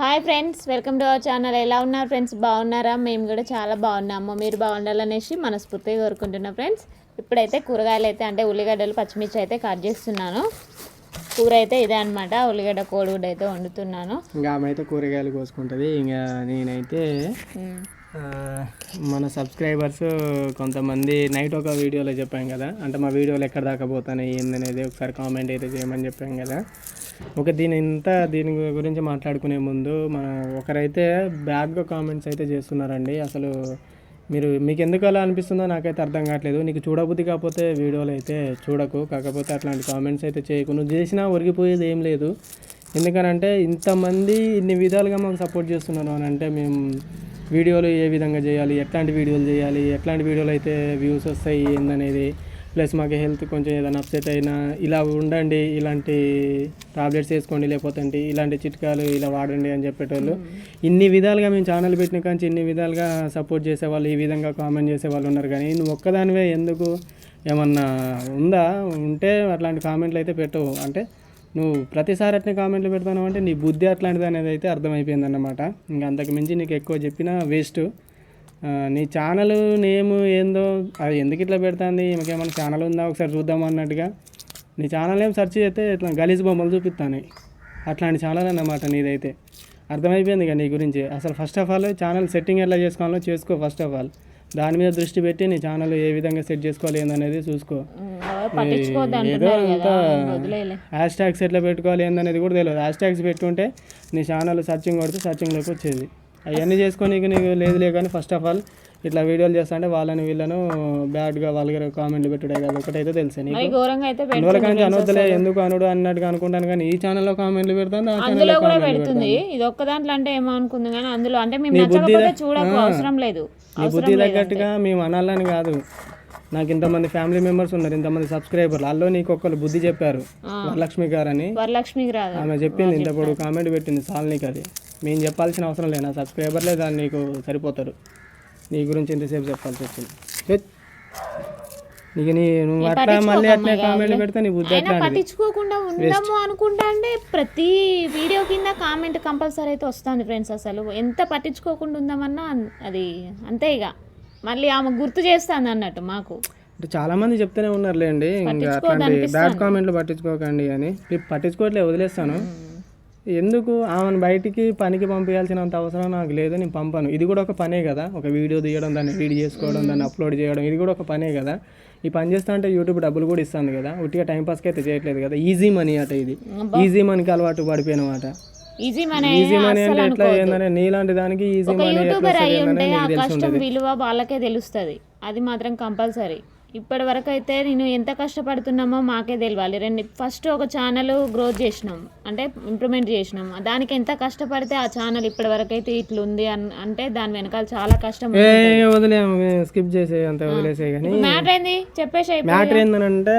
Hi friends welcome to our channel. ఎలా ఉన్నారు friends? బాగున్నారా? మేము కూడా చాలా బాగున్నాము. మీరు బాగుండాలనేసి మనస్ఫూర్తిగా కోరుకుంటున్నాం ఫ్రెండ్స్. ఇప్పుడైతే కూరగాయలు అయితే అంటే ఉల్లిగడ్డలు పచ్చిమిర్చి అయితే కట్ చేస్తున్నాను. కూర అయితే ఇదే అనమాట ఉల్లిగడ్డ కోడిగుడ్డ అయితే వండుతున్నాను. ఇంకా ఆమె అయితే కూరగాయలు కోసుకుంటుంది. ఇంకా నేనైతే మన సబ్స్క్రైబర్స్ కొంతమంది నైట్ ఒక వీడియోలో చెప్పాం కదా. అంటే మా వీడియోలు ఎక్కడ దాకా పోతాయి ఏందనేది ఒకసారి కామెంట్ అయితే చేయమని చెప్పాం కదా. ఒక దీని ఇంత దీని గురించి మాట్లాడుకునే ముందు మన ఒకరైతే బ్యాడ్గా కామెంట్స్ అయితే చేస్తున్నారండి. అసలు మీరు మీకు ఎందుకు అలా అనిపిస్తుందో నాకైతే అర్థం కావట్లేదు. నీకు చూడబుద్ధి కాకపోతే వీడియోలు అయితే చూడకు. కాకపోతే అట్లాంటి కామెంట్స్ అయితే చేయకు. నువ్వు చేసినా ఒరిగిపోయేది ఏం లేదు. ఎందుకనంటే ఇంతమంది ఇన్ని విధాలుగా మాకు సపోర్ట్ చేస్తున్నారు అని అంటే మేము వీడియోలు ఏ విధంగా చేయాలి ఎట్లాంటి వీడియోలు చేయాలి ఎట్లాంటి వీడియోలు అయితే వ్యూస్ వస్తాయి ఏందనేది ప్లస్ మాకు హెల్త్ కొంచెం ఏదైనా అప్సెట్ అయినా ఇలా ఉండండి ఇలాంటి టాబ్లెట్స్ వేసుకోండి లేకపోతే ఇలాంటి చిట్కాలు ఇలా వాడండి అని చెప్పేటోళ్ళు. ఇన్ని విధాలుగా మేము ఛానల్ పెట్టిన కానీ ఇన్ని విధాలుగా సపోర్ట్ చేసేవాళ్ళు ఈ విధంగా కామెంట్ చేసేవాళ్ళు ఉన్నారు కానీ నువ్వు ఒక్కదానివే ఎందుకు ఏమన్నా ఉందా? ఉంటే అట్లాంటి కామెంట్లు అయితే పెట్టవు. అంటే నువ్వు ప్రతిసారి అట్నే కామెంట్లు పెడతావు అంటే నీ బుద్ధి అట్లాంటిది అనేది అయితే అర్థమైపోయింది అన్నమాట ఇంకా అంతకు మించి నీకు ఎక్కువ చెప్పినా వేస్ట్ నీ ఛానల్ నేమ్ ఏందో అది ఎందుకు ఇట్లా పెడుతుంది? ఏమైనా ఛానల్ ఉందా? ఒకసారి చూద్దాం అన్నట్టుగా. నీ ఛానల్ ఏం సెర్చ్ చేస్తే ఇట్లా గలీజ్ బొమ్మలు చూపిస్తాను అట్లాంటి ఛానల్ అన్నమాట నీదైతే. అర్థమైపోయింది ఇక నీ గురించి. అసలు first of all channel setting ఎట్లా చేసుకోవాలో చేసుకో ఫస్ట్ ఆఫ్ ఆల్ దాని మీద దృష్టి పెట్టి నీ ఛానల్ ఏ విధంగా సెట్ చేసుకోవాలి ఏందనేది చూసుకో. హ్యాష్ ట్యాగ్స్ ఎట్లా పెట్టుకోవాలి ఏందనేది కూడా తెలియదు. హ్యాష్ ట్యాగ్స్ పెట్టుకుంటే నీ ఛానల్ సర్చింగ్ కొడితే సర్చింగ్లోకి వచ్చేది. అవన్నీ చేసుకొని నీకు నీకు లేదులే కానీ ఫస్ట్ ఆఫ్ ఆల్ ఇట్లా వీడియోలు చేస్తా అంటే వాళ్ళని వీళ్ళను బ్యాడ్గా వాళ్ళ కామెంట్లు పెట్టుడే కదా ఒకటైతే తెలుసు నీకు. అనవద్దలే ఎందుకు అనుడు అన్నట్టుగా అనుకుంటాను కానీ ఈ ఛానల్లో కామెంట్లు పెడతాను అందులో కూడా పెడుతుంది. ఇది ఒక్క దాంట్లో అంటే ఏమో అనుకుంది కానీ అందులో అంటే మేము నచ్చకపోతే చూడకు అవసరం లేదు. నీ బుద్ధి తగ్గట్టుగా మేము అనాలని కాదు. నాకు ఇంతమంది ఫ్యామిలీ మెంబర్స్ ఉన్నారు ఇంతమంది సబ్స్క్రైబర్లు వాళ్ళు నీకు ఒక్కరు బుద్ధి చెప్పారు వరలక్ష్మి గారని. వరలక్ష్మికి రాదు ఆమె చెప్పింది ఇంత కామెంట్ పెట్టింది చాలు నీకు అది. మేము చెప్పాల్సిన అవసరం లేదు నా సబ్స్క్రైబర్లే దాన్ని నీకు సరిపోతారు. నీ గురించి ఎంతసేపు చెప్పాల్సి వచ్చింది. నీకు నీ నువ్వు అట్లా మళ్ళీ అట్లే కామెంట్ పెడితే నీ బుద్ధి అయినా పట్టించుకోకుండా ఉందాము అనుకుంటా అంటే ప్రతి వీడియో కింద కామెంట్ కంపల్సరీ అయితే వస్తుంది ఫ్రెండ్స్ అసలు. ఎంత పట్టించుకోకుండా ఉందామన్నా అది అంతే ఇక. మళ్ళీ ఆమె గుర్తు చేస్తుంది అన్నట్టు మాకు. అంటే చాలా మంది చెప్తూనే ఉన్నారులేండి ఇంకా అట్లాంటి బ్యాడ్ కామెంట్లు పట్టించుకోకండి అని. పట్టించుకోవట్లే వదిలేస్తాను. ఎందుకు? ఆమెను బయటికి పనికి పంపించాల్సినంత అవసరం నాకు లేదు నేను పంపను. ఇది కూడా ఒక పనే కదా. ఒక వీడియో తీయడం దాన్ని రీడ్ చేసుకోవడం దాన్ని అప్లోడ్ చేయడం ఇది కూడా ఒక పనే కదా. ఈ పని చేస్తా అంటే యూట్యూబ్ డబ్బులు కూడా ఇస్తుంది కదా. ఉట్టిగా టైం పాస్కి అయితే చేయట్లేదు కదా. ఈజీ మనీ అట ఇది. ఈజీ మనీకి అలవాటు పడిపోయిన మాట ఈజీ మన ఈజీ మనీ అంటే ఎట్లా ఏంటంటే నీలాంటి దానికి ఈజీ మనీ యూట్యూబర్ ఉంటే ఏందని ఆ కష్టం విలువ వాళ్ళకే తెలుస్తుంది. అది మాత్రం కంపల్సరీ. ఇప్పటి వరకు అయితే నేను ఎంత కష్టపడుతున్నామో మాకే తెలియాలి రెండు ఫస్ట్ ఒక ఛానల్ గ్రోత్ చేసినాం. అంటే ఇంప్రూవ్మెంట్ చేసినాం. దానికి ఎంత కష్టపడితే ఆ ఛానల్ ఇప్పటి వరకు అయితే ఇట్లా ఉంది అన్- అంటే దాని వెనకాల చాలా కష్టం స్కిప్ చేసే అంత వదిలేసే కానీ మ్యాటర్ ఏంది? చెప్పేసి మ్యాటర్ ఏంటంటే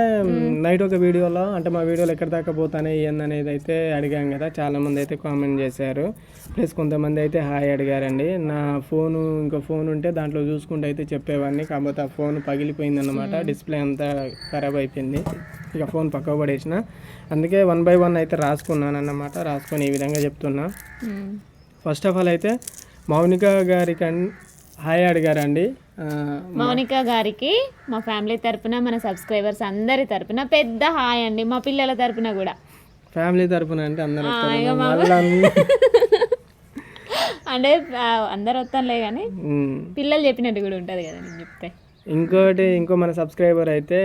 నైట్ ఒక వీడియోలో అంటే మా వీడియోలు ఎక్కడి దాకా పోతానే ఏందనేది అయితే అడిగాం కదా. చాలా మంది అయితే కామెంట్ చేశారు. ప్లస్ కొంతమంది అయితే హాయ్ అడిగారండి. నా ఫోను ఇంకో ఫోన్ ఉంటే దాంట్లో చూసుకుంటూ అయితే చెప్పేవాడిని. కాకపోతే ఆ ఫోన్ పగిలిపోయింది అనమాట డిస్ప్లే అంతా ఖరాబ్ అయిపోయింది. ఇక ఫోన్ పక్కకు పడేసిన. అందుకే వన్ బై వన్ అయితే రాసుకున్నాను అన్నమాట. రాసుకొని ఈ విధంగా చెప్తున్నా. ఫస్ట్ ఆఫ్ ఆల్ అయితే మౌనిక గారికి హాయ్ అడిగారండి. మౌనిక గారికి మా ఫ్యామిలీ తరపున మన సబ్స్క్రైబర్స్ అందరి తరపున పెద్ద హాయ్ అండి. మా పిల్లల తరపున కూడా. ఫ్యామిలీ తరపున అంటే అందరూ అంటే అందరు వస్తానులే కానీ. పిల్లలు చెప్పినట్టు కూడా ఉంటుంది కదా నేను చెప్తే ఇంకోటి ఇంకో మన సబ్స్క్రైబర్ అయితే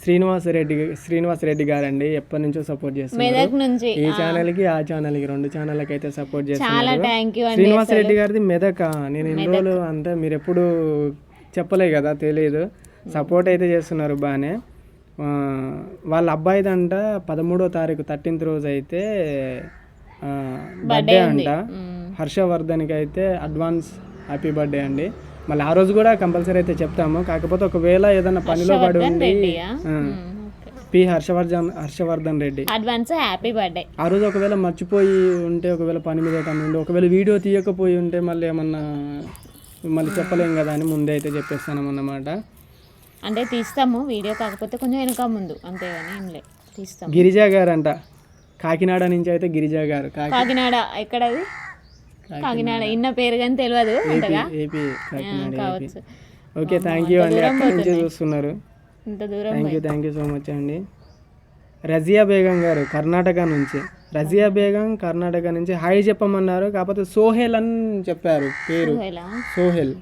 శ్రీనివాస్ రెడ్డి శ్రీనివాస్ రెడ్డి గారండి. ఎప్పటి నుంచో సపోర్ట్ చేస్తున్నారు. నుంచి. ఈ ఛానల్కి ఆ ఛానల్కి రెండు ఛానళ్ళకి అయితే సపోర్ట్ చేస్తున్నారు. శ్రీనివాస్ రెడ్డి గారిది మెదక? నేను ఇన్ని రోజులు అంటే మీరు ఎప్పుడు చెప్పలే కదా తెలియదు సపోర్ట్ అయితే చేస్తున్నారు బాగానే వాళ్ళ అబ్బాయిదంట పదమూడో తారీఖు థర్టీన్త్ రోజు అయితే బర్త్డే అంట. హర్షవర్ధన్కి అయితే అడ్వాన్స్ హ్యాపీ బర్త్డే అండి. మళ్ళీ ఆ రోజు కూడా కంపల్సరీ అయితే చెప్తాము. కాకపోతే ఒకవేళ ఏదైనా పనిలో పడి ఉండి ఆ, P Harshavardhan Harshavardhan Reddy. Advance happy birthday ఆ రోజు ఒకవేళ మర్చిపోయి ఉంటే ఒకవేళ పని మీద ఉండి ఒకవేళ వీడియో తీయకపోయి ఉంటే మళ్ళీ ఏమన్నా మళ్ళీ చెప్పలేం కదా అని ముందే అయితే చెప్పేస్తాను అన్నమాట. అంటే తీస్తాము వీడియో కాకపోతే కొంచెం వెనక ముందు. అంతేగాని ఏం లేదు. తీస్తాం గిరిజా గారు అంట కాకినాడ నుంచి అయితే గిరిజా గారు. కాకి కాకినాడ ఎక్కడది కాకినాడ. ఇన్న పేరు కానీ తెలియదు అంతగా. కావచ్చు. ఓకే థ్యాంక్ యూ అండి. అక్కడి నుంచి చూస్తున్నారు? ఇంత దూరం thank you thank you so much అండి. రజియా బేగం గారు కర్ణాటక నుంచి. రజియా బేగం కర్ణాటక నుంచి హాయ్ చెప్పమన్నారు. కాకపోతే సోహెల్ అని చెప్పారు పేరు. సోహెలా?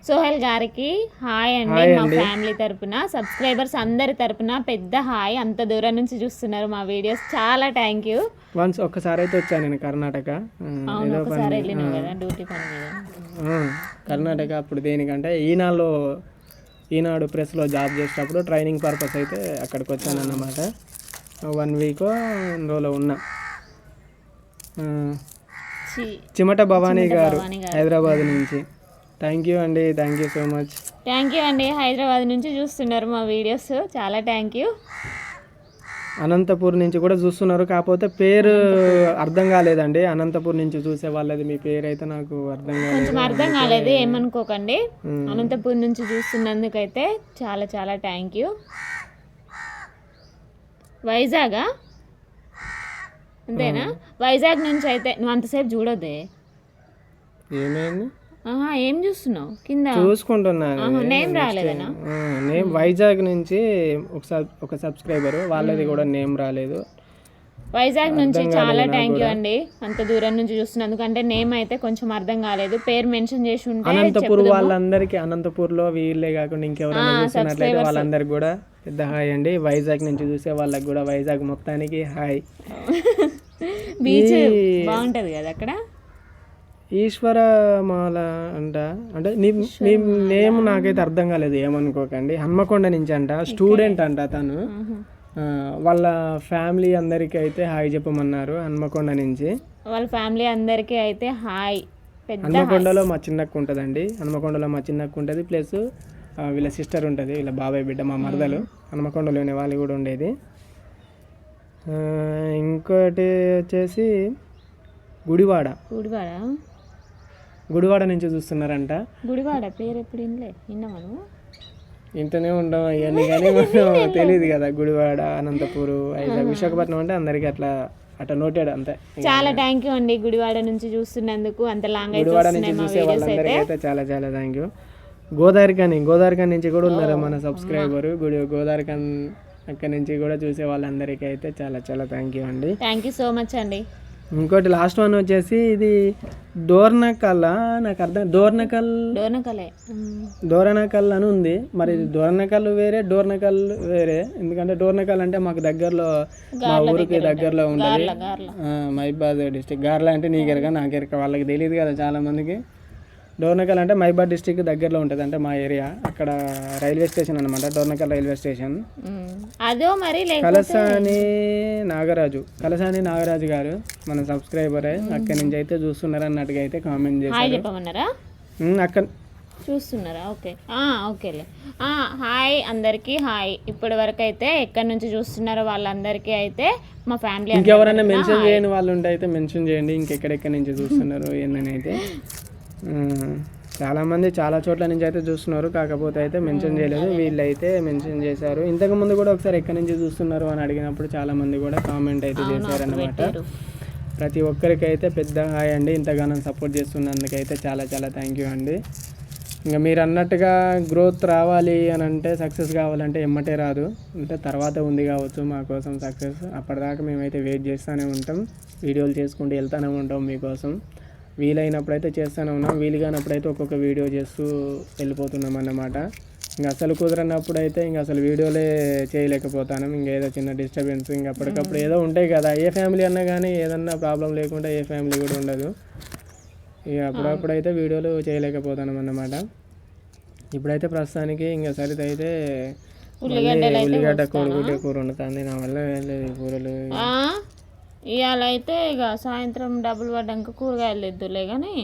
సోహెల్. గారికి హాయ్ అండి మా ఫ్యామిలీ తరపున సబ్స్క్రైబర్స్ అందరి తరపున పెద్ద హాయ్. అంత దూరం నుంచి చూస్తున్నారు మా వీడియోస్. చాలా థ్యాంక్ యూ వన్స్ ఒక్కసారి అయితే వచ్చాను నేను కర్ణాటక? కర్ణాటక అప్పుడు దేనికంటే ఈనాడులో ఈనాడు ప్రెస్లో జాబ్ చేసేటప్పుడు ట్రైనింగ్ పర్పస్ అయితే అక్కడికి వచ్చాను అన్నమాట వన్ వీక్ రోజులో ఉన్నా. చిమట భవానీ గారు. హైదరాబాద్ నుంచి. థ్యాంక్ యూ అండి thank you so much thank you అండి హైదరాబాద్ నుంచి చూస్తున్నారు మా వీడియోస్. చాలా థ్యాంక్ యూ అనంతపూర్ నుంచి కూడా చూస్తున్నారు కాకపోతే పేరు అర్థం కాలేదండి. అనంతపూర్ నుంచి చూసే వాళ్ళది మీ పేరు అయితే నాకు అర్థం కాలేదు. కొంచెం అర్థం కాలేదు ఏమనుకోకండి. అనంతపూర్ నుంచి చూస్తున్నందుకైతే చాలా చాలా థ్యాంక్ యూ వైజాగా? అంతేనా? వైజాగ్ నుంచి అయితే నువ్వు అంతసేపు చూడొద్దే. ఏమైంది? ఆహా ఏం చూస్తున్నావు? కింద? చూసుకుంటున్నాను నేమ్ రాలేదనా? నేమ్ వైజాగ్ నుంచి ఒక ఒక సబ్స్క్రైబర్. వాళ్ళది కూడా నేమ్ రాలేదు. వైజాగ్ నుంచి చాలా థ్యాంక్ యూ అండి. అంత దూరం నుంచి చూస్తున్నందుకు అంటే నేమ్ అయితే కొంచెం అర్థం కాలేదు. పేరు మెన్షన్ చేసి ఉంటే అనంతపూర్ వాళ్ళందరికీ అనంతపూర్లో వీళ్ళే కాకుండా ఇంకెవరైనా చూస్తున్నట్లయితే వాళ్ళందరికి కూడా పెద్ద హాయ్ అండి. వైజాగ్ నుంచి చూసే వాళ్ళకి కూడా వైజాగ్ మొత్తానికి హాయ్. బీచ్ బాగుంటది కదా అక్కడ? ఈశ్వరమాల అంట. అంటే మీ నేమ్ నాకైతే అర్థం కాలేదు ఏమనుకోకండి. హన్మకొండ నుంచి అంట స్టూడెంట్ అంట తను. వాళ్ళ ఫ్యామిలీ అందరికీ అయితే హాయ్ చెప్పమన్నారు హన్మకొండ నుంచి. వాళ్ళ ఫ్యామిలీ అందరికీ అయితే హాయ్. హన్మకొండలో మా చిన్నక్క ఉంటుందండి. హన్మకొండలో మా చిన్నక్క ఉంటుంది ప్లస్ వీళ్ళ సిస్టర్ ఉంటుంది వీళ్ళ బాబాయ్ బిడ్డ మా మరదలు. హన్మకొండలోనే వాళ్ళు కూడా ఉండేది. ఇంకోటి వచ్చేసి గుడివాడ. గుడివాడ? గుడివాడ నుంచి చూస్తున్నారంట. గుడివాడ పేరు ఎప్పుడు వినలే ఇంటనే ఉండవు అవన్నీ కానీ మనం తెలియదు కదా గుడివాడ అనంతపూరు వైజాగ్ విశాఖపట్నం అంటే అందరికీ అట్లా అట్లా నోటెడ్ అంతే. చాలా థ్యాంక్ యూ అండి గుడివాడ నుంచి చూస్తున్నందుకు. అంత లాంగ్ అయితే గుడివాడ నుంచి చూసే వాళ్ళందరికీ అయితే. అయితే చాలా చాలా థ్యాంక్ యూ గోదావరికని గోదావరికని నుంచి కూడా ఉన్నారు మన సబ్స్క్రైబర్ గుడి గోదావరికన్ అక్కడి నుంచి కూడా చూసే వాళ్ళందరికీ అయితే చాలా చాలా థ్యాంక్ యూ అండి. థ్యాంక్ యూ సో మచ్ అండి. ఇంకోటి లాస్ట్ వన్ వచ్చేసి ఇది డోర్నకల్ నాకు అర్థం డోర్నకల్ డోర్నకలే డోర్నకల్ అని ఉంది. మరి ఇది డోర్నకల్ వేరే డోర్నకల్ వేరే. ఎందుకంటే డోర్నకల్ అంటే మాకు దగ్గరలో మా ఊరికి దగ్గరలో ఉండదు మైబాద్ డిస్టిక్ గార్ల అంటే నీకెరక నాకెరక వాళ్ళకి తెలియదు కదా చాలా మందికి డోర్నకల్ అంటే మైబాద్ డిస్టిక్ దగ్గరలో ఉంటుంది అంటే మా ఏరియా. అక్కడ రైల్వే స్టేషన్ అనమాట డోర్నకల్ రైల్వే స్టేషన్. అదో మరి కలసాని నాగరాజు కలసాని నాగరాజు గారు మన సబ్స్క్రైబరే. అక్కడి నుంచి అయితే చూస్తున్నారు అన్నట్టుగా అయితే కామెంట్ చేశారు. అక్కడ చూస్తున్నారా? ఓకే. ఓకేలే. హాయ్ అందరికీ హాయ్. ఇప్పటి వరకు అయితే ఎక్కడి నుంచి చూస్తున్నారో వాళ్ళందరికీ అయితే మా ఫ్యామిలీ ఇంకెవరైనా మెన్షన్ చేయని వాళ్ళు ఉంటే అయితే మెన్షన్ చేయండి. ఇంకెక్కడెక్కడి నుంచి చూస్తున్నారు ఏందని అయితే. ఉమ్, చాలా మంది చాలా చోట్ల నుంచి అయితే చూస్తున్నారు. కాకపోతే అయితే మెన్షన్ చేయలేదు. వీళ్ళైతే మెన్షన్ చేశారు. ఇంతకు ముందు కూడా ఒకసారి ఎక్కడి నుంచి చూస్తున్నారు అని అడిగినప్పుడు చాలా మంది కూడా కామెంట్ అయితే చేశారనమాట ప్రతి ఒక్కరికి అయితే పెద్ద హాయ్ అండి. ఇంతగానో సపోర్ట్ చేస్తున్నందుకైతే చాలా చాలా థ్యాంక్ యూ అండి. ఇంకా మీరు అన్నట్టుగా గ్రోత్ రావాలి అని అంటే సక్సెస్ కావాలంటే ఎమ్మటే రాదు. అంటే తర్వాత ఉంది కావచ్చు మా కోసం సక్సెస్ అప్పటిదాకా మేమైతే వెయిట్ చేస్తూనే ఉంటాం. వీడియోలు చేసుకుంటూ వెళ్తూనే ఉంటాం మీకోసం. వీలైనప్పుడు అయితే చేస్తూనే ఉన్నాం. వీలు కానప్పుడు అయితే ఒక్కొక్క వీడియో చేస్తూ వెళ్ళిపోతున్నాం అన్నమాట. ఇంకా అసలు కుదరనప్పుడు అయితే ఇంకా అసలు వీడియోలే చేయలేకపోతాను. ఇంకా ఏదో చిన్న డిస్టర్బెన్స్ ఇంకా అప్పటికప్పుడు ఏదో ఉంటాయి కదా. ఏ ఫ్యామిలీ అన్నా కానీ ఏదన్నా ప్రాబ్లం లేకుండా ఏ ఫ్యామిలీ కూడా ఉండదు. ఇక అప్పుడప్పుడు అయితే వీడియోలు చేయలేకపోతాను అన్నమాట. ఇప్పుడైతే ప్రస్తుతానికి ఇంకా సరిత అయితే ఉల్లిగడ్డ కోడిగుడ్డ కూర వండుతుంది. నా వల్ల కూరలు. ఇవాళ అయితే ఇక సాయంత్రం డబ్బులు పడ్డాక కూరగాయలు తెద్దులే కానీ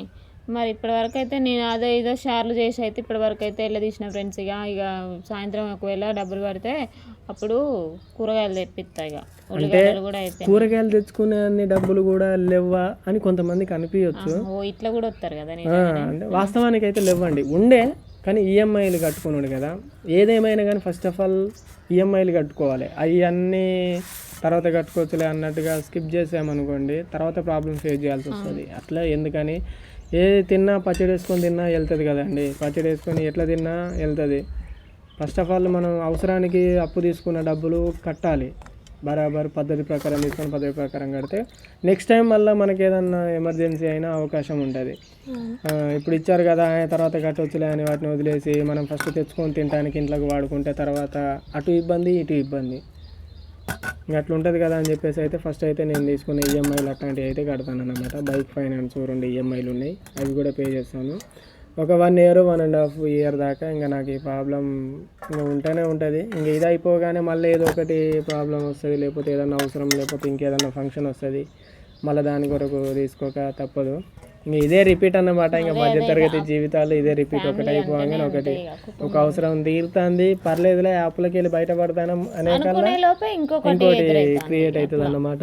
మరి ఇప్పటి వరకు అయితే నేను అదో ఇదో షార్లు చేసి అయితే ఇప్పటి వరకు అయితే వెళ్ళ తీసిన ఫ్రెండ్స్ ఇక ఇక సాయంత్రం ఒకవేళ డబ్బులు పడితే అప్పుడు కూరగాయలు తెప్పిస్తా ఇక ఉల్లిగడ్డలు కూడా అయితే కూరగాయలు తెచ్చుకునే అన్ని డబ్బులు కూడా లేవా అని కొంతమందికి అనిపించవచ్చు ఓ ఇట్లా కూడా వస్తారు కదా అంటే వాస్తవానికి అయితే లేవండి ఉండే కానీ ఈఎంఐలు కట్టుకున్నాడు కదా. ఏదేమైనా కానీ ఫస్ట్ ఆఫ్ ఆల్ ఈఎంఐలు కట్టుకోవాలి. అవి అన్నీ తర్వాత కట్టుకోవచ్చులే అన్నట్టుగా స్కిప్ చేసామనుకోండి తర్వాత ప్రాబ్లమ్ ఫేస్ చేయాల్సి వస్తుంది. అట్లా ఎందుకని? ఏ తిన్నా పచ్చడి వేసుకొని తిన్నా వెళ్తుంది కదండి. పచ్చడి వేసుకొని ఎట్లా తిన్నా వెళ్తుంది. ఫస్ట్ ఆఫ్ ఆల్ మనం అవసరానికి అప్పు తీసుకున్న డబ్బులు కట్టాలి. బరాబర్ పద్ధతి ప్రకారం తీసుకొని పద్ధతి ప్రకారం కడితే నెక్స్ట్ టైం మళ్ళీ మనకి ఏదన్నా ఎమర్జెన్సీ అయినా అవకాశం ఉంటుంది. ఇప్పుడు ఇచ్చారు కదా ఆ, తర్వాత కట్టొచ్చులే అని వాటిని వదిలేసి మనం ఫస్ట్ తెచ్చుకొని తినడానికి ఇంట్లోకి వాడుకుంటే తర్వాత అటు ఇబ్బంది ఇటు ఇబ్బంది. ఇంకా అట్లా ఉంటుంది కదా అని చెప్పేసి అయితే ఫస్ట్ అయితే నేను తీసుకున్న ఈఎంఐలు అట్లాంటివి అయితే కడతాను అనమాట బైక్ ఫైనాన్స్ రెండు ఈఎంఐలు ఉన్నాయి. అవి కూడా పే చేస్తాను. ఒక one year one and half year దాకా ఇంకా నాకు ఈ ప్రాబ్లం ఉంటేనే ఉంటూనే ఉంటుంది. ఇంకా ఇది అయిపోగానే మళ్ళీ ఏదో ఒకటి ప్రాబ్లం వస్తుంది. లేకపోతే ఏదైనా అవసరం లేకపోతే ఇంకేదైనా ఫంక్షన్ వస్తుంది. మళ్ళీ దాని కొరకు తీసుకోక తప్పదు. ఇదే రిపీట్ అన్నమాట. ఇంకా మధ్య తరగతి జీవితాలు ఇదే రిపీట్ ఒకటి. అయిపోగానే ఒకటి ఒక అవసరం తీరుతుంది. పర్లేదులే యాప్లకి వెళ్ళి బయటపడతాను అనే ఇంకోటి. క్రియేట్ అవుతుంది. అన్నమాట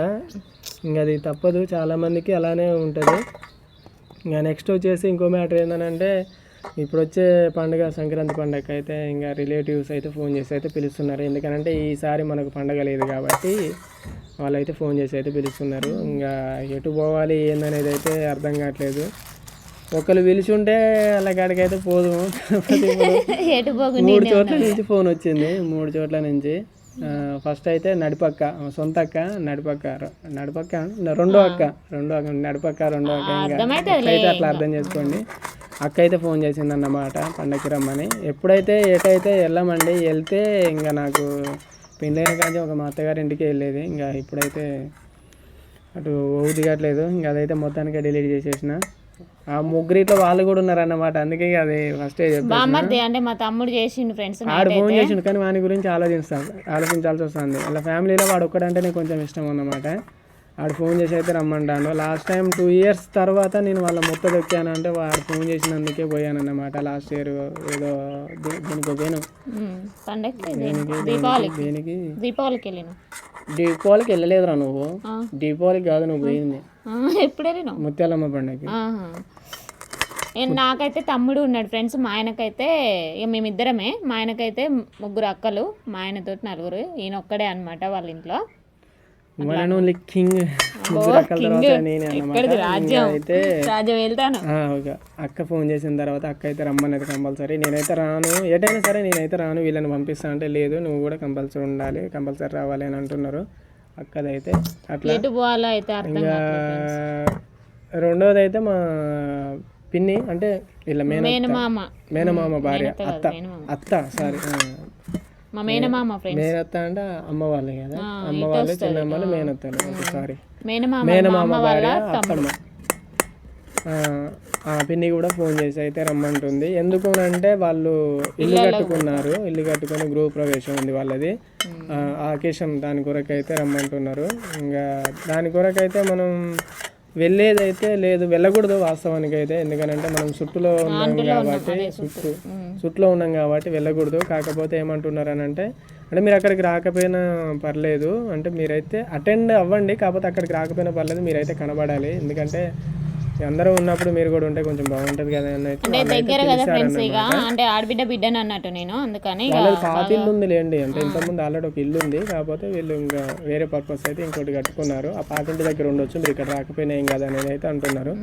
ఇంకా అది తప్పదు. చాలా మందికి అలానే ఉంటుంది. ఇంకా నెక్స్ట్ వచ్చేసి ఇంకో మ్యాటర్ ఏంటంటే ఇప్పుడు వచ్చే పండుగ సంక్రాంతి పండుగ అయితే ఇంకా రిలేటివ్స్ అయితే ఫోన్ చేసి అయితే పిలుస్తున్నారు. ఎందుకంటే ఈసారి మనకు పండగ లేదు కాబట్టి వాళ్ళైతే ఫోన్ చేసి అయితే పిలుస్తున్నారు. ఇంకా ఎటు పోవాలి ఏందనేది అయితే అర్థం కావట్లేదు. ఒకరు పిలిచి ఉంటే వాళ్ళ కాడికి అయితే పోదు మూడు చోట్ల నుంచి ఫోన్ వచ్చింది. మూడు చోట్ల నుంచి ఫస్ట్ అయితే నడిపక్క సొంత అక్క నడిపక్క నడిపక్క రెండో అక్క రెండో అక్క నడిపక్క రెండో అక్క ఇంకా అట్లా అర్థం చేసుకోండి. అక్క అయితే ఫోన్ చేసింది అన్నమాట పండగకి రమ్మని. ఎప్పుడైతే ఎటైతే వెళ్ళమండి వెళ్తే ఇంకా నాకు పెళ్ళైన కానీ ఒక మా అత్తగారి ఇంటికి వెళ్ళేది. ఇంకా ఇప్పుడైతే అటు ఓ దిగట్లేదు ఇంకా అదైతే మొత్తానికి డిలీట్ చేసేసిన. ఆ ముగ్గురిట్లో వాళ్ళు కూడా ఉన్నారన్నమాట అందుకే అది ఫస్టే బామ్మర్ది అంటే మా తమ్ముడు చేసిండు ఫ్రెండ్స్ ఆడు ఫోన్ చేసిండు కానీ వాని గురించి ఆలోచిస్తాను ఆలోచించాల్సి వస్తుంది. వాళ్ళ ఫ్యామిలీలో వాడు ఒక్కడంటేనే కొంచెం ఇష్టం అన్నమాట. ఆడు ఫోన్ చేసి అయితే రమ్మంటాను లాస్ట్ టైం టూ ఇయర్స్ తర్వాత నేను వాళ్ళ మొత్తం దొక్కాను అంటే వాడు ఫోన్ చేసినందుకే పోయాను అన్నమాట లాస్ట్ ఇయర్ ఏదో దీనికి పోయాను? దేనికి దీపావళికి. వెళ్ళిన. దీపావళికి వెళ్ళలేదురా నువ్వు. దీపావళికి కాదు నువ్వు పోయింది. ఎప్పుడు వెళ్ళినావు? ముత్యాలమ్మ పండుగకి నాకైతే తమ్ముడు ఉన్నాడు ఫ్రెండ్స్ మా ఆయనకైతే ఇక మేమిద్దరమే. మా ఆయనకైతే ముగ్గురు అక్కలు మా ఆయనతో నలుగురు. ఈయన ఒక్కడే అనమాట వాళ్ళ ఇంట్లో. వన్ ఓన్లీ కింగ్ అయితే అక్క ఫోన్ చేసిన తర్వాత అక్క అయితే రమ్మనేది కంపల్సరీ. నేనైతే రాను. ఎటైనా సరే నేనైతే రాను. వీళ్ళని పంపిస్తా అంటే లేదు. నువ్వు కూడా కంపల్సరీ ఉండాలి. కంపల్సరీ రావాలి అని అంటున్నారు. అక్కదైతే అట్లా. ఇంకా రెండోది అయితే మా పిన్ని అంటే వీళ్ళ మేన మేనమామ. మేనమామ భార్య. అత్త. అత్త సారీ. మా మేనమామ ఫ్రెండ్స్ మేనత్త అంటే అమ్మ వాళ్ళే కదా. అమ్మ వాళ్ళే చిన్నమ్మలు మేనత్తలు సారీ. మేనమామ మేనమామ వాళ్ళ అత్తమ్మ. ఆ, పిన్ని కూడా ఫోన్ చేసి అయితే రమ్మంటుంది. ఎందుకు అంటే వాళ్ళు ఇల్లు కట్టుకున్నారు. ఇల్లు కట్టుకొని గృహ ప్రవేశం ఉంది వాళ్ళది. ఆ అకేషన్ దాని కొరకు అయితే రమ్మంటున్నారు. ఇంకా దాని కొరకు అయితే మనం వెళ్ళేదైతే లేదు వెళ్ళకూడదు వాస్తవానికి అయితే ఎందుకంటే మనం చుట్టులో ఉన్నాం కాబట్టి చుట్టూ చుట్టులో ఉన్నాం కాబట్టి వెళ్ళకూడదు. కాకపోతే ఏమంటున్నారు అని అంటే అంటే మీరు అక్కడికి రాకపోయినా పర్లేదు. అంటే మీరైతే అటెండ్ అవ్వండి కాకపోతే అక్కడికి రాకపోయినా పర్లేదు మీరైతే కనబడాలి. ఎందుకంటే అందరూ ఉన్నప్పుడు మీరు కూడా ఉంటే కొంచెం బాగుంటది కదా అని అంటే దగ్గర కదా ఫ్రెండ్స్ ఇక. అంటే ఆడబిడ్డ బిడ్డని అన్నట్టు నేను అందుకని పాత ఇల్లు ఉంది లేండి. అంటే ఇంతకుముందు ఆల్రెడీ ఒక ఇల్లు ఉంది. కాకపోతే వీళ్ళు ఇంకా వేరే పర్పస్ అయితే ఇంకోటి కట్టుకున్నారు. ఆ పాత ఇంటి దగ్గర ఉండొచ్చు. మీరు ఇక్కడ రాకపోయినా ఏం కదా అనేది అయితే అంటున్నారు.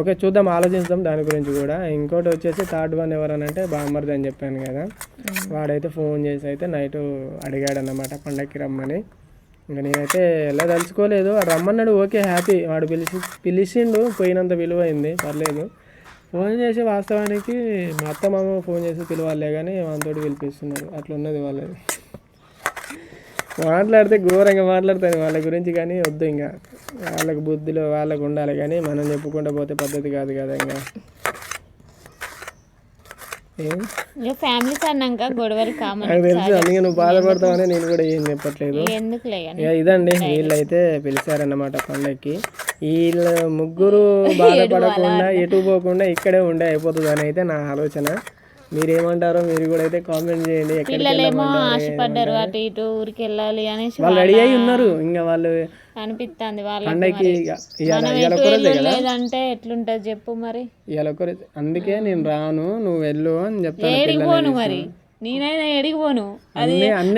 ఓకే చూద్దాం ఆలోచిస్తాం దాని గురించి కూడా. ఇంకోటి వచ్చేసి థర్డ్ వన్ ఎవరనంటే బామ్మర్ది అని చెప్పాను కదా. వాడైతే ఫోన్ చేసి అయితే నైట్ అడిగాడు అన్నమాట పండక్కి రమ్మని. ఇంకా నేనైతే ఎలా తలుచుకోలేదు. వాడు రమ్మన్నాడు ఓకే హ్యాపీ. వాడు పిలిచి పిలిచిండు పోయినంత విలువైంది పర్లేదు. ఫోన్ చేసి వాస్తవానికి మా అత్త మామ ఫోన్ చేసి పిలవాలే కానీ వాళ్ళతోటి పిలిపిస్తున్నారు. అట్లా ఉన్నది వాళ్ళది. మాట్లాడితే ఘోరంగా మాట్లాడతాను వాళ్ళ గురించి కానీ వద్దు ఇంకా. వాళ్ళకి బుద్ధిలో వాళ్ళకు ఉండాలి కానీ మనం చెప్పుకుంటూ పోతే పద్ధతి కాదు కదా ఇంకా. ఫ్యామిలీస్ అన్నాక గొడవలు కామన్ నాకు తెలుసు అందుకే నువ్వు బాధపడతావని నేను కూడా ఏం చెప్పట్లేదు. ఎందుకులే ఇదండి వీళ్ళైతే పిలిచారన్నమాట పండక్కి. వీళ్ళ ముగ్గురు బాధపడకుండా ఎటు పోకుండా ఇక్కడే ఉండే అయిపోతుంది అని అయితే నా ఆలోచన. మీరేమంటారో మీరు కూడా అయితే కామెంట్ చేయండి ఎక్కడికి పిల్లలేమో ఆశపడ్డారు అటు ఇటు ఊరికి వెళ్ళాలి అనేసి వాళ్ళు రెడీ అయి ఉన్నారు. ఇంకా వాళ్ళు అనిపిస్తుంది కదా? లేదంటే ఎట్లుంటది చెప్పు మరి. ఇవాళ అందుకే నేను రాను నువ్వు వెళ్ళు అని చెప్తాను మరి? నేనైనా ఏడికి పోను. అది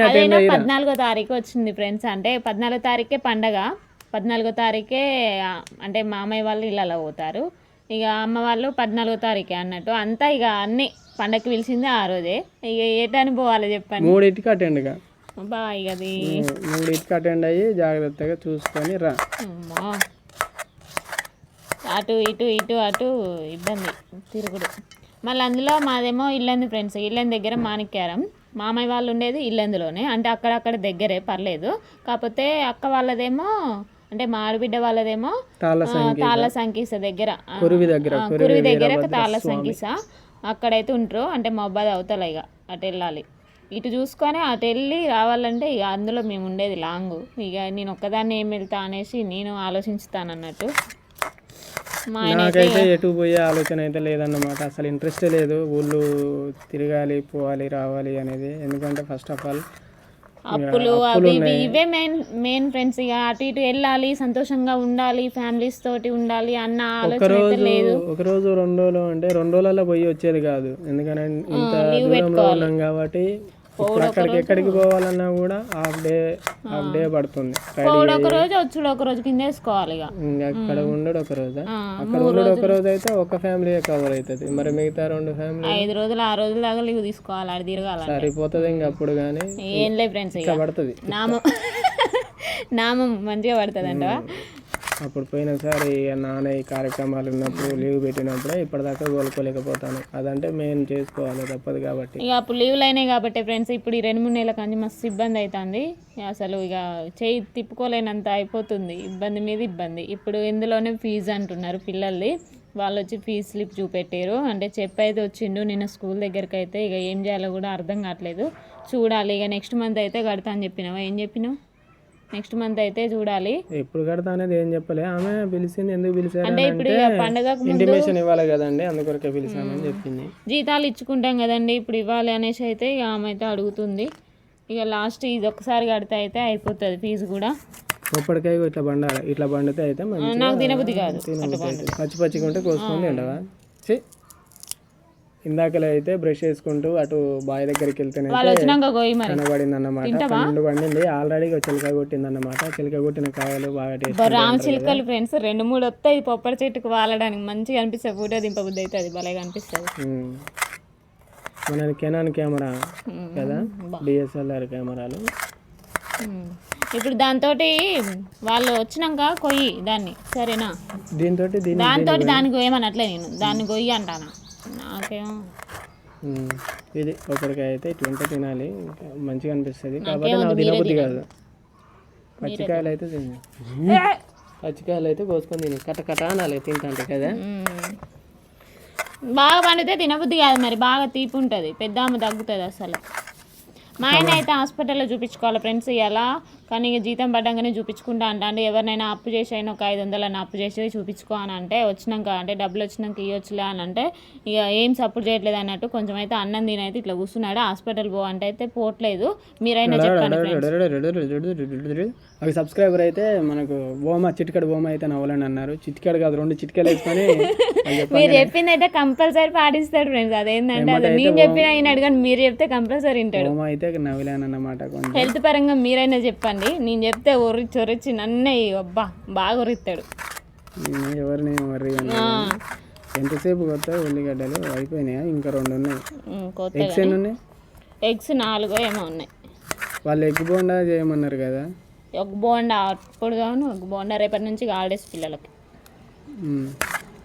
అదైనా పద్నాలుగో తారీఖు వచ్చింది ఫ్రెండ్స్. అంటే పద్నాలుగో తారీఖే పండగ. పద్నాలుగో తారీఖే అంటే మామయ్య వాళ్ళు ఇళ్ళలో పోతారు. ఇక అమ్మ వాళ్ళు పద్నాలుగో తారీఖే అన్నట్టు. అంతా ఇక అన్ని పండగకి పిలిచింది ఆ రోజే. ఇక ఏటాని పోవాలి చెప్పండి? మూడింటికి అటెండ్ గా బా ఇక అది మూడింటికి అటెండ్ అయ్యి జాగ్రత్తగా చూసుకొని రా. అటు ఇటు ఇటు అటు ఇబ్బంది తిరుగుడు. మళ్ళీ అందులో మాదేమో ఇల్లంది ఫ్రెండ్స్ ఇల్లంది దగ్గర మాణిక్యారం. మామయ్య వాళ్ళు ఉండేది ఇల్లందులోనే అంటే అక్కడక్కడ దగ్గరే పర్లేదు. కాకపోతే అక్క వాళ్ళదేమో అంటే మా ఆడబిడ్డ వాళ్ళదేమో తాళ్ళ సంకీస దగ్గర కురువి దగ్గర ఆ, కురువి దగ్గర తాళ్ళ సంకీస. అక్కడైతే ఉంటారు అంటే మబ్బాది అవతల ఇక అటు వెళ్ళాలి. ఇటు చూసుకొని అటు వెళ్ళి రావాలంటే ఇక అందులో మేము ఉండేది లాంగ్. ఇక నేను ఒక్కదాన్ని ఏం వెళ్తా అనేసి నేను ఆలోచించుతానన్నట్టు. మా నాకైతే ఎటు పోయే ఆలోచన అయితే లేదన్నమాట. అసలు ఇంట్రెస్టే లేదు. ఊళ్ళు తిరగాలి పోవాలి రావాలి అనేది. ఎందుకంటే ఫస్ట్ ఆఫ్ ఆల్ అప్పులు అవి ఇవి మెయిన్ మెయిన్ ఫ్రెండ్స్ ఇక అటు ఇటు వెళ్ళాలి సంతోషంగా ఉండాలి ఫ్యామిలీస్ తోటి ఉండాలి అన్న ఆలోచన లేదు. ఒక రోజు రెండు రోజులు అంటే రెండు రోజులలో పోయి వచ్చేది కాదు. ఎందుకంటే ఇంత దూరంలో ఉన్నాం కాబట్టి ఇప్పుడు అక్కడికి ఎక్కడికి పోవాలన్నా కూడా హాఫ్ డే హాఫ్ డే పడుతుంది. ఒక రోజు వచ్చుడు ఒక రోజు కింద వేసుకోవాలి అక్కడ ఉండడు ఒక రోజు? అక్కడ ఉండడు ఒక రోజు అయితే ఒక ఫ్యామిలీ కవర్ అవుతుంది మరి మిగతా రెండు ఫ్యామిలీ ఐదు రోజులు ఆ రోజుల దాకా లీవ్ తీసుకోవాలి ఆడ తిరగాలి సరిపోతుంది ఇంకా అప్పుడు కానీ ఏం లేదు ఫ్రెండ్స్ ఇక. పడుతుంది. నామం. నామం మంచిగా పడుతుంది అంటవా అప్పుడు పోయినసారి నాన్న ఈ కార్యక్రమాలు ఉన్నప్పుడు లీవ్ పెట్టినప్పుడే ఇప్పటిదాకా కోలుకోలేకపోతాను. అదంటే మేము చేసుకోవాలి తప్పదు కాబట్టి. ఇక అప్పుడు లీవ్లు అయినాయి కాబట్టి ఫ్రెండ్స్ ఇప్పుడు ఈ రెండు మూడు నెలల కానీ మస్తు ఇబ్బంది అవుతుంది అసలు ఇక చేయి తిప్పుకోలేనంత అయిపోతుంది. ఇబ్బంది మీద ఇబ్బంది. ఇప్పుడు ఇందులోనే ఫీజు అంటున్నారు పిల్లల్ని వాళ్ళు వచ్చి ఫీజు స్లిప్ చూపెట్టారు. అంటే చెప్పైతే వచ్చిండు నిన్న స్కూల్ దగ్గరికి అయితే ఇక ఏం చేయాలో కూడా అర్థం కావట్లేదు. చూడాలి ఇక నెక్స్ట్ మంత్ అయితే కడతా అని చెప్పినావా? ఏం చెప్పినావు? నెక్స్ట్ మంత్ అయితే చూడాలి. ఎప్పుడు కడతా అనేది ఏం చెప్పలే. ఆమె పిలిచింది ఎందుకు పిలిచారు అంటే ఇప్పుడు పండగకు ఇంటిమేషన్ ఇవ్వాలి కదండి అందుకొరకే పిలిచామని చెప్పింది. జీతాలు ఇచ్చుకుంటాం కదండి ఇప్పుడు ఇవ్వాలి అనేసి అయితే ఇక ఆమె అయితే అడుగుతుంది. ఇక లాస్ట్ ఇది ఒక్కసారి కడితే అయితే అయిపోతుంది ఫీజు కూడా. కొప్పటికాయ ఇట్లా బండాలి ఇట్లా బండితే అయితే నాకు తినబుద్ధి కాదు. పచ్చి పచ్చిగా ఉంటే కోసుకొని ఉండవా. ఇందాకలో అయితే బ్రష్ చేసుకుంటూ అటు బావి దగ్గరికి వెళ్తేనే మరి. కనబడింది అన్నమాట పన్నెండు పండింది. ఆల్రెడీ చిలక కొట్టింది అన్నమాట చిలక కొట్టిన కాయలు బాగా రామ చిలుకలు ఫ్రెండ్స్ రెండు మూడు వస్తాయి. పొప్పడి చెట్టుకు వాలడానికి మంచిగా అనిపిస్తుంది ఫోటో దింపబుద్ధి అవుతుంది. భలేగా అనిపిస్తుంది. మన కెనాన్ కెమెరా కదా? డిఎస్ఎల్ఆర్ కెమెరాలు. ఇప్పుడు దాంతో వాళ్ళు వచ్చినాక కొయ్యి దాన్ని. సరేనా? దీంతో దీన్ని దాంతో దానికి కొయ్యమనట్లే నేను. దాన్ని కొయ్యి అంటానా? ఉమ్. ఇది ఒకరికాయ అయితే ఇట్లుంటే తినాలి. మంచిగా అనిపిస్తుంది. కాబట్టి నాకు తినబుద్ధి కాదు. పచ్చికాయలు అయితే తిని. పచ్చికాయలు అయితే కోసుకొని తిని. కట్ట కట్ట అనాలి. తింటాంటే కదా. బాగా పండితే తినబుద్ధి కాదు మరి. బాగా తీపి ఉంటుంది. పెద్ద ఆమె తగ్గుతుంది అసలు. మా ఆయన అయితే హాస్పిటల్లో చూపించుకోవాలి ఫ్రెండ్స్. ఇలా కానీ ఇక జీతం పడ్డంగానే చూపించుకుంటా అంట. అంటే ఎవరినైనా అప్పు చేసి అయినా ఒక ఐదు వందలని అప్పు చేసి చూపించుకో అని అంటే వచ్చినాక అంటే డబ్బులు వచ్చినాక ఇవ్వచ్చులే అని అంటే ఇక ఏం సపోర్ట్ చేయట్లేదు అన్నట్టు కొంచెం అయితే అన్నం తినైతే ఇట్లా కూర్చున్నాడు. హాస్పిటల్ పో అంటే అయితే పోవట్లేదు. మీరైనా చెప్పండి సబ్స్క్రైబర్ అయితే మనకు బోమ చిటికడ బోమ అయితే నవ్వలేని అన్నారు. చిటికడ కాదు రెండు చిటికలు వేసుకొని మీరు చెప్పింది అయితే కంపల్సరీ పాటిస్తాడు ఫ్రెండ్స్ అదేంటంటే అది నేను చెప్పిన ఆయన అడగండి మీరు చెప్తే కంపల్సరీ వింటాడు. బోమ అయితే నవ్వలేను అన్నమాట కొంచెం. హెల్త్ పరంగా మీరైనా చెప్పండి. నేను చెప్తే ఒర్రిచ్చి ఒర్రిచ్చి నన్నే అబ్బా బాగా ఒర్రిస్తాడు ఉమ్, ఎవరిని ఎంతసేపు కొత్త ఉల్లిగడ్డలు? అయిపోయినాయా? ఇంకా రెండు ఉన్నాయి ఎగ్స్ ఎన్ని ఉన్నాయి ఎగ్స్ నాలుగో ఏమో ఉన్నాయి. వాళ్ళు ఎగ్ బోండా చేయమన్నారు కదా? ఒక బోండా అప్పుడు కాను ఒక బోండా రేపటి నుంచి హాలిడేస్ పిల్లలకి.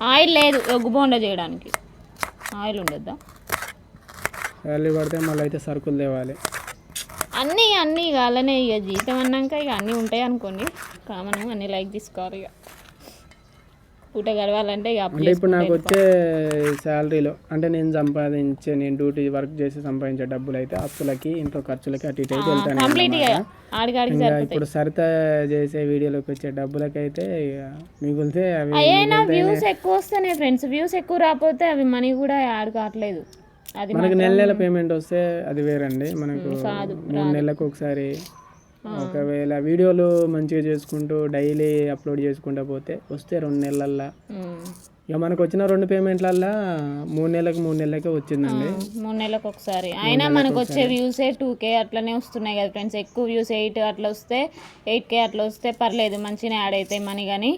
ఆయిల్ లేదు ఒక బోండా చేయడానికి. ఆయిల్ ఉండొద్దా? శాలరీ పడితే మళ్ళీ అయితే సరుకులు తేవాలి. అన్నీ అన్నీ ఇక అలానే ఇక జీతం అన్నాక ఇక అన్నీ ఉంటాయి అనుకోండి. కామన్ అన్నీ లైక్ తీసుకోవాలి ఇక. పూట గడవాలంటే ఇక అప్పు అంటే ఇప్పుడు నాకు వచ్చే శాలరీలో అంటే నేను సంపాదించే నేను డ్యూటీ వర్క్ చేసి సంపాదించే డబ్బులు అయితే అప్పులకి ఇంట్లో ఖర్చులకి అటు ఇటు అయితే వెళ్తాను ఇప్పుడు సరిత చేసే వీడియోలోకి వచ్చే డబ్బులకైతే ఇక మిగిలితే అవి వ్యూస్ ఎక్కువ వస్తున్నాయి ఫ్రెండ్స్ వ్యూస్ ఎక్కువ రాకపోతే అవి మనీ కూడా యాడ్ కావట్లేదు. మనకి నెల నెల పేమెంట్ వస్తే అది వేరండి. మనకు మూడు నెలలకు ఒకసారి ఒకవేళ వీడియోలు మంచిగా చేసుకుంటూ డైలీ అప్లోడ్ చేసుకుంటూ పోతే వస్తే రెండు నెలలల్లో ఉమ్. ఇక మనకు వచ్చిన రెండు పేమెంట్లల్లో మూడు నెలలకు మూడు నెలలకే వచ్చిందండి. మూడు నెలలకు ఒకసారి. అయినా మనకు వచ్చే వ్యూసే టూ కే అట్లనే వస్తున్నాయి కదా ఫ్రెండ్స్. ఎక్కువ వ్యూస్ ఎయిట్ అట్లా వస్తే ఎయిట్ కే అట్లా వస్తే పర్లేదు మంచిగా యాడ్ అవుతాయి మనీ కానీ.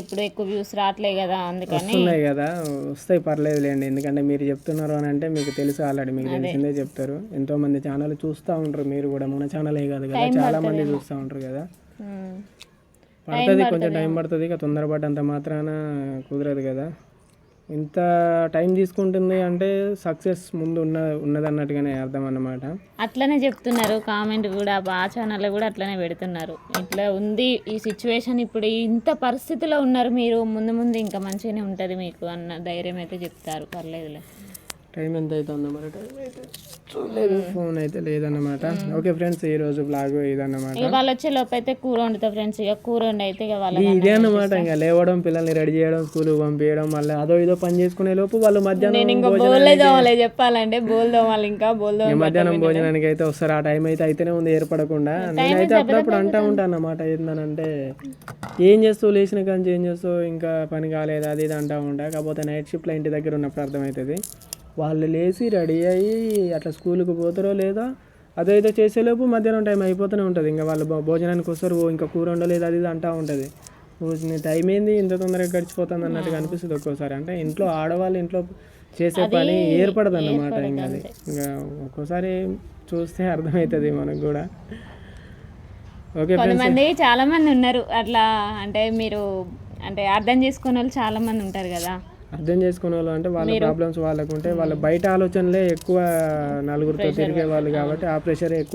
ఇప్పుడు ఎక్కువ వ్యూస్ రావట్లే కదా అందుకని. వస్తున్నాయి కదా వస్తాయి పర్లేదు లేండి ఎందుకంటే మీరు చెప్తున్నారు అని అంటే మీకు తెలుసు ఆల్రెడీ మీకు తెలిసిందే చెప్తారు. ఎంతో మంది ఛానల్ చూస్తూ ఉంటారు మీరు కూడా. మన ఛానలే కాదు కదా చాలా మంది చూస్తూ ఉంటారు కదా. పడుతుంది కొంచెం టైం పడుతుంది ఇక తొందరపడ్డంత మాత్రాన కుదరదు కదా. ఇంత టైం తీసుకుంటుంది అంటే సక్సెస్ ముందు ఉన్న ఉన్నదన్నట్టుగానే అర్థం అన్నమాట అట్లనే చెప్తున్నారు కామెంట్ కూడా ఆ ఛానల్లో కూడా అట్లనే పెడుతున్నారు. ఇట్లా ఉంది ఈ సిచ్యువేషన్ ఇప్పుడు ఇంత పరిస్థితిలో ఉన్నారు మీరు ముందు ముందు ఇంకా మంచిగానే ఉంటుంది మీకు అన్న ధైర్యం అయితే చెప్తారు. పర్లేదులే. టైం ఎంత అవుతుందో మరి టైం అయితే చూడలేదు. ఫోన్ అయితే లేదన్నమాట. ఓకే ఫ్రెండ్స్ ఈ రోజు బ్లాగ్ ఇదన్నమాట. వాళ్ళు వచ్చే లోపు అయితే కూర వండుతా ఫ్రెండ్స్. ఇక కూర వండి అయితే ఇక వాళ్ళ ఇదే అన్నమాట ఇంకా లేవడం పిల్లల్ని రెడీ చేయడం స్కూల్ పంపించడం మళ్ళీ అదో ఇదో పని చేసుకునే లోపు వాళ్ళు మధ్యాహ్నం ఇంకా బోల్లే దోమలే చెప్పాలంటే బోల్ దోమాలి ఇంకా బోల్ మధ్యాహ్నం భోజనానికి అయితే వస్తారు ఆ టైం అయితే అయితేనే ఉంది ఏర్పడకుండా. నేనైతే అప్పుడప్పుడు అంటా ఉంటాను అన్నమాట ఏంటనంటే ఏం చేస్తావు? లేచిన కానీ ఏం చేస్తావు? ఇంకా పని కాలేదు అది ఇది అంటా ఉంటా. కాకపోతే నైట్ షిఫ్ట్లో ఇంటి దగ్గర ఉన్నప్పుడు అర్థమవుతుంది. వాళ్ళు లేచి రెడీ అయ్యి అట్లా స్కూల్కి పోతారో లేదా అదో ఏదో చేసేలోపు మధ్యాహ్నం టైం అయిపోతూనే ఉంటుంది. ఇంకా వాళ్ళు భోజనానికి వస్తారు ఓ ఇంకా కూర ఉండలేదు అది ఇది అంటా ఉంటుంది. టైం ఏంది? ఇంత తొందరగా గడిచిపోతుంది అన్నట్టుగా అనిపిస్తుంది ఒక్కోసారి. అంటే ఇంట్లో ఆడవాళ్ళు ఇంట్లో చేసే పని ఏర్పడదు అన్నమాట ఇంకా అది ఇంకా ఒక్కోసారి చూస్తే అర్థమవుతుంది మనకు కూడా. ఓకే కొంతమంది చాలా మంది ఉన్నారు. అట్లా అంటే మీరు అంటే అర్థం చేసుకునే వాళ్ళు చాలా మంది ఉంటారు కదా. అర్థం చేసుకునే వాళ్ళు అంటే వాళ్ళ ప్రాబ్లమ్స్ వాళ్ళకు వాళ్ళ బయట ఆలోచనలే ఎక్కువ నలుగురితో తిరిగే వాళ్ళు కాబట్టి ఆ ప్రెషరే ఎక్కువ